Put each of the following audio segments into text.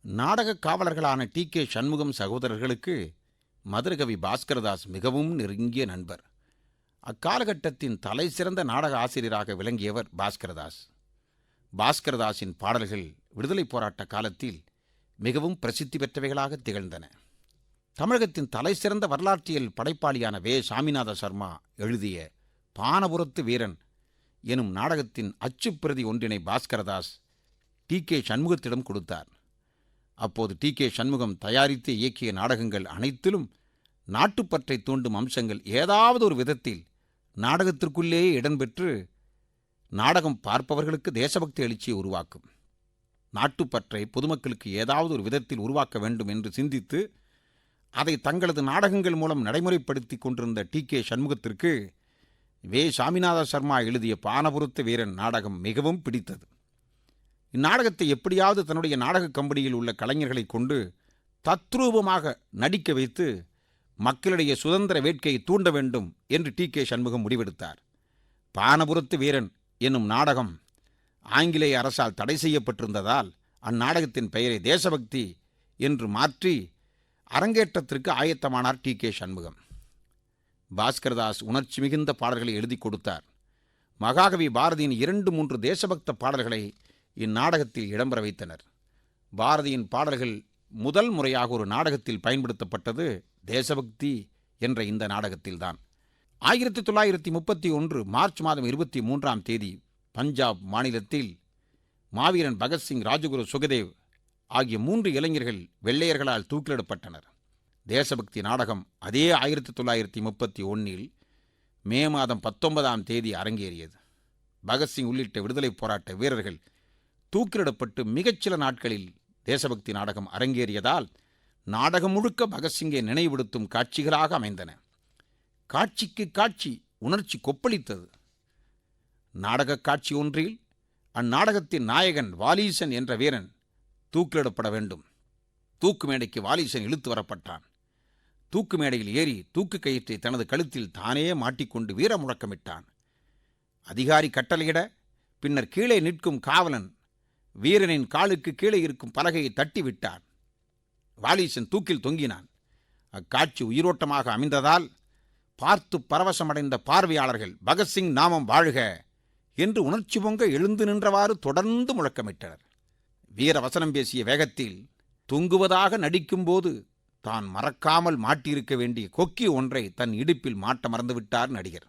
நாடகக் காவலர்களான D K Shanmugam சகோதரர்களுக்கு மதுரகவி பாஸ்கரதாஸ் மிகவும் நெருங்கிய நண்பர். அக்காலகட்டத்தின் தலை சிறந்த நாடக ஆசிரியராக விளங்கியவர் பாஸ்கரதாஸ். பாஸ்கரதாஸின் பாடல்கள் விடுதலைப் போராட்ட காலத்தில் மிகவும் பிரசித்தி பெற்றவைகளாக திகழ்ந்தன. தமிழகத்தின் தலை சிறந்த வரலாற்றியல் படைப்பாளியான வே. சாமிநாத சர்மா எழுதிய பானபுரத்து வீரன் எனும் நாடகத்தின் அச்சுப்பிரதி ஒன்றினை பாஸ்கரதாஸ் டி கே சண்முகத்திடம் கொடுத்தார். அப்போது டி கே சண்முகம் தயாரித்து இயக்கிய நாடகங்கள் அனைத்திலும் நாட்டுப்பற்றை தூண்டும் அம்சங்கள் ஏதாவது ஒரு விதத்தில் நாடகத்திற்குள்ளேயே இடம்பெற்று நாடகம் பார்ப்பவர்களுக்கு தேசபக்தி எழுச்சியை உருவாக்கும். நாட்டுப்பற்றை பொதுமக்களுக்கு ஏதாவது ஒரு விதத்தில் உருவாக்க வேண்டும் என்று சிந்தித்து அதை தங்களது நாடகங்கள் மூலம் நடைமுறைப்படுத்தி கொண்டிருந்த டி கே சண்முகத்திற்கு வே. சாமிநாத சர்மா எழுதிய பானபுரத்து வீரன் நாடகம் மிகவும் பிடித்தது. இந்நாடகத்தை எப்படியாவது தன்னுடைய நாடக கம்பெனியில் உள்ள கலைஞர்களை கொண்டு தத்ரூபமாக நடிக்க வைத்து மக்களிடையே சுதந்திர வேட்கையை தூண்ட வேண்டும் என்று டி. கே. சண்முகம் முடிவெடுத்தார். பானபுரத்து வீரன் என்னும் நாடகம் ஆங்கிலேய அரசால் தடை செய்யப்பட்டிருந்ததால் அந்நாடகத்தின் பெயரை தேசபக்தி என்று மாற்றி அரங்கேற்றத்திற்கு ஆயத்தமானார் டி. கே. சண்முகம். பாஸ்கரதாஸ் உணர்ச்சி மிகுந்த பாடல்களை எழுதி கொடுத்தார். மகாகவி பாரதியின் இரண்டு மூன்று தேசபக்த பாடல்களை இந்நாடகத்தில் இடம்பெற வைத்தனர். பாரதியின் பாடல்கள் முதல் முறையாக ஒரு நாடகத்தில் பயன்படுத்தப்பட்டது தேசபக்தி என்ற இந்த நாடகத்தில்தான். ஆயிரத்தி தொள்ளாயிரத்தி முப்பத்தி ஒன்று மார்ச் மாதம் இருபத்தி மூன்றாம் தேதி பஞ்சாப் மாநிலத்தில் மாவீரன் பகத்சிங் ராஜகுரு சுகதேவ் ஆகிய மூன்று இளைஞர்கள் வெள்ளையர்களால் தூக்கிலிடப்பட்டனர். தேசபக்தி நாடகம் அதே ஆயிரத்தி தொள்ளாயிரத்தி முப்பத்தி ஒன்றில் மே மாதம் பத்தொன்பதாம் தேதி அரங்கேறியது. பகத்சிங் உள்ளிட்ட விடுதலைப் போராட்ட வீரர்கள் தூக்கிலிடப்பட்டு மிகச்சில நாட்களில் தேசபக்தி நாடகம் அரங்கேறியதால் நாடகம் முழுக்க பகத்சிங்கை நினைவுபடுத்தும் காட்சிகளாக அமைந்தன. காட்சிக்கு காட்சி உணர்ச்சி கொப்பளித்தது. நாடகக் காட்சி ஒன்றில் அந்நாடகத்தின் நாயகன் வாலீசன் என்ற வீரன் தூக்கிலிடப்பட வேண்டும். தூக்கு மேடைக்கு வாலீசன் இழுத்து வரப்பட்டான். தூக்கு மேடையில் ஏறி தூக்கு கயிற்றை தனது கழுத்தில் தானே மாட்டிக்கொண்டு வீர முழக்கமிட்டான் அதிகாரி கட்டளையிட பின்னர் கீழே நிற்கும் காவலன் வீரனின் காலுக்கு கீழே இருக்கும் பலகையை தட்டிவிட்டான். வாலீசன் தூக்கில் தொங்கினான். அக்காட்சி உயிரோட்டமாக அமைந்ததால் பார்த்து பரவசமடைந்த பார்வையாளர்கள் பகத்சிங் நாமம் வாழ்க என்று உணர்ச்சி பொங்க எழுந்து நின்றவாறு தொடர்ந்து முழக்கமிட்டனர். வீர வசனம் பேசிய வேகத்தில் தொங்குவதாக நடிக்கும்போது தான் மறக்காமல் மாட்டியிருக்க வேண்டிய கொக்கி ஒன்றை தன் இடுப்பில் மாட்ட மறந்துவிட்டார் நடிகர்.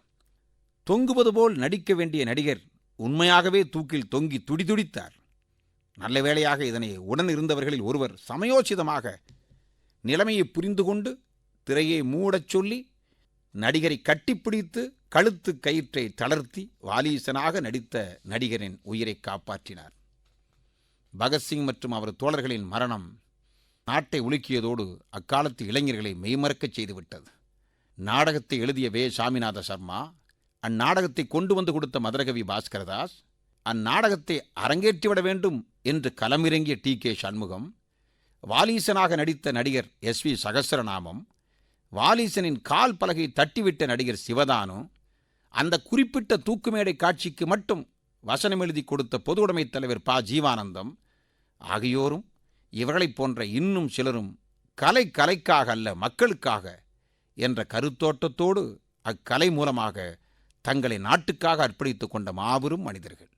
தொங்குவது போல் நடிக்க வேண்டிய நடிகர் உண்மையாகவே தூக்கில் தொங்கி துடிதுடித்தார். நல்ல வேளையாக இதனை உடன் இருந்தவர்களில் ஒருவர் சமயோசிதமாக நிலைமையை புரிந்து கொண்டு திரையை மூடச் சொல்லி நடிகரை கட்டிப்பிடித்து கழுத்து கயிற்றை தளர்த்தி வாலீசனாக நடித்த நடிகரின் உயிரை காப்பாற்றினார். பகத்சிங் மற்றும் அவர் தோழர்களின் மரணம் நாட்டை உலுக்கியதோடு அக்காலத்து இளைஞர்களை மெய்மறக்கச் செய்துவிட்டது. நாடகத்தை எழுதிய வே. சாமிநாத சர்மா அந்நாடகத்தை கொண்டு வந்து கொடுத்த மதுரகவி பாஸ்கரதாஸ் அந்நாடகத்தை அரங்கேற்றிவிட வேண்டும் என்று களமிறங்கிய டி. கே. சண்முகம் வாலீசனாக நடித்த நடிகர் எஸ். வி. சகசரநாமம் வாலீசனின் கால் பலகை தட்டிவிட்ட நடிகர் சிவதானு அந்த குறிப்பிட்ட தூக்குமேடை காட்சிக்கு மட்டும் வசனம் எழுதி கொடுத்த பொதுவுடைமைத் தலைவர் ப. ஜீவானந்தம் ஆகியோரும் இவர்களைப் போன்ற இன்னும் சிலரும் கலை கலைக்காக அல்ல மக்களுக்காக என்ற கருத்தோட்டத்தோடு அக்கலை மூலமாக தங்களை நாட்டுக்காக அர்ப்பணித்துக் கொண்ட மாபெரும் மனிதர்கள்.